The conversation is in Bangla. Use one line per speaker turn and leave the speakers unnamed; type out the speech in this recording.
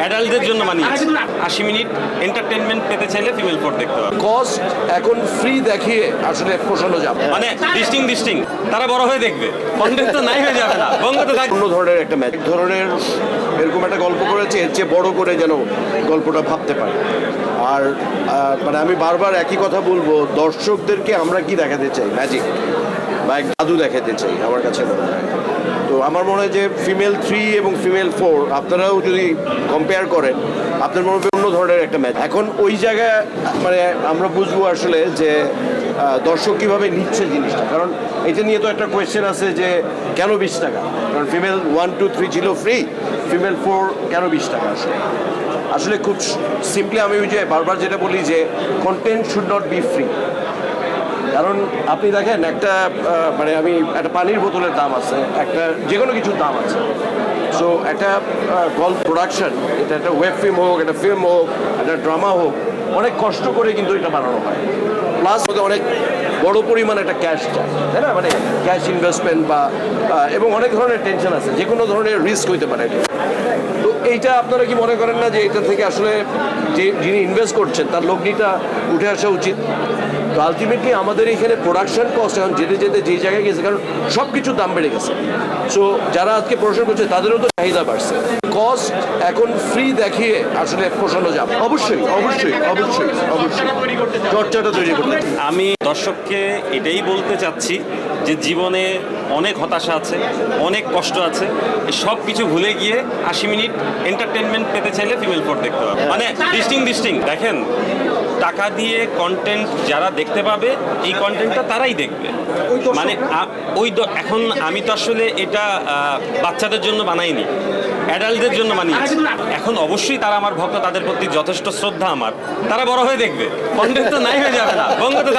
অ্যাডাল্টদের জন্য বানিয়েছি। আশি মিনিট এন্টারটেনমেন্ট পেতে চাইলে ফিমেল ফোর দেখতে পাবে।
কস্ট এখন ফ্রি দেখিয়ে আসলে পোষানো যাবে।
মানে ডিস্টিং ডিস্টিং তারা বড় হয়ে দেখবে। কন্টেন্ট তো নাই হয়ে যাবে না। বঙ্গ তো থাকবে
অন্য ধরনের একটা ম্যাচ ধরনের এরকম একটা গল্প করেছে এর চেয়ে বড় করে যেন গল্পটা ভাবতে পারে। আর মানে আমি বারবার একই কথা বলব দর্শকদেরকে আমরা কি দেখাতে চাই? ম্যাজিক। বা এক জাদু দেখাতে চাই আমার কাছে মনে হয়। তো আমার মনে হয় যে ফিমেল থ্রি এবং ফিমেল ফোর আপনারাও যদি কম্পেয়ার করেন, আপনার মনে হবে অন্য ধরনের একটা ম্যাচ এখন ওই জায়গায় মানে আমরা বুঝব আসলে যে দর্শক কীভাবে নিচ্ছে জিনিসটা। কারণ এটা নিয়ে তো একটা কোয়েশ্চেন আছে যে, কেন বিশ টাকা? কারণ ফিমেল ওয়ান টু থ্রি ছিল ফ্রি ফিমেল ফোর কেন বিশ টাকা আসলে? আসলে খুব সিম্পলি আমি ওই যে বারবার যেটা বলি যে content should not be free কারণ আপনি দেখেন একটা মানে আমি একটা পানির বোতলের দাম আছে, একটা যে কোনো কিছুর দাম আছে। সো একটা গল্প প্রোডাকশন এটা একটা ওয়েব ফিল্ম হোক, একটা ফিল্ম হোক, একটা ড্রামা হোক, অনেক কষ্ট করে কিন্তু এটা বানানো হয়। প্লাস অনেক বড় পরিমাণ একটা ক্যাশ চাই তাই না? মানে ক্যাশ ইনভেস্টমেন্ট বা এবং অনেক ধরনের টেনশন আছে যে কোনো ধরনের রিস্ক হইতে পারে। এইটা আপনারা কি মনে করেন না যে এটা থেকে আসলে যে যিনি ইনভেস্ট করছেন, তার লগ্নিটা উঠে আসা উচিত? তো আলটিমেটলি আমাদের এখানে প্রোডাকশন কস্ট এখন যেতে যেতে যে জায়গায় গেছে, কারণ সব কিছুর দাম বেড়ে গেছে। সো যারা আজকে প্রশ্ন করছে, তাদেরও তো চাহিদা বাড়ছে। কস্ট এখন ফ্রি দেখিয়ে আসলে পোষানো যাবে। অবশ্যই অবশ্যই অবশ্যই অবশ্যই। চর্চাটা তৈরি করতে।
আমি দর্শককে এটাই বলতে চাচ্ছি যে জীবনে অনেক হতাশা আছে, অনেক কষ্ট আছে সব কিছু ভুলে গিয়ে আশি মিনিট এন্টারটেনমেন্ট পেতে চাইলে ফিমেল ফোর দেখতে পাবে। মানে ডিস্টিং ডিস্টিং দেখেন, টাকা দিয়ে কন্টেন্ট যারা দেখতে পাবে, এই কন্টেন্টটা তারাই দেখবে। মানে ওই এখন আমি তো আসলে এটা বাচ্চাদের জন্য বানাইনি অ্যাডাল্টদের জন্য বানিয়েছি। এখন অবশ্যই তারা আমার ভক্ত, তাদের প্রতি যথেষ্ট শ্রদ্ধা আমার। তারা বড় হয়ে দেখবে। কন্টেন্ট তো নাই হয়ে যাবে না। বঙ্গ তো থাকবে।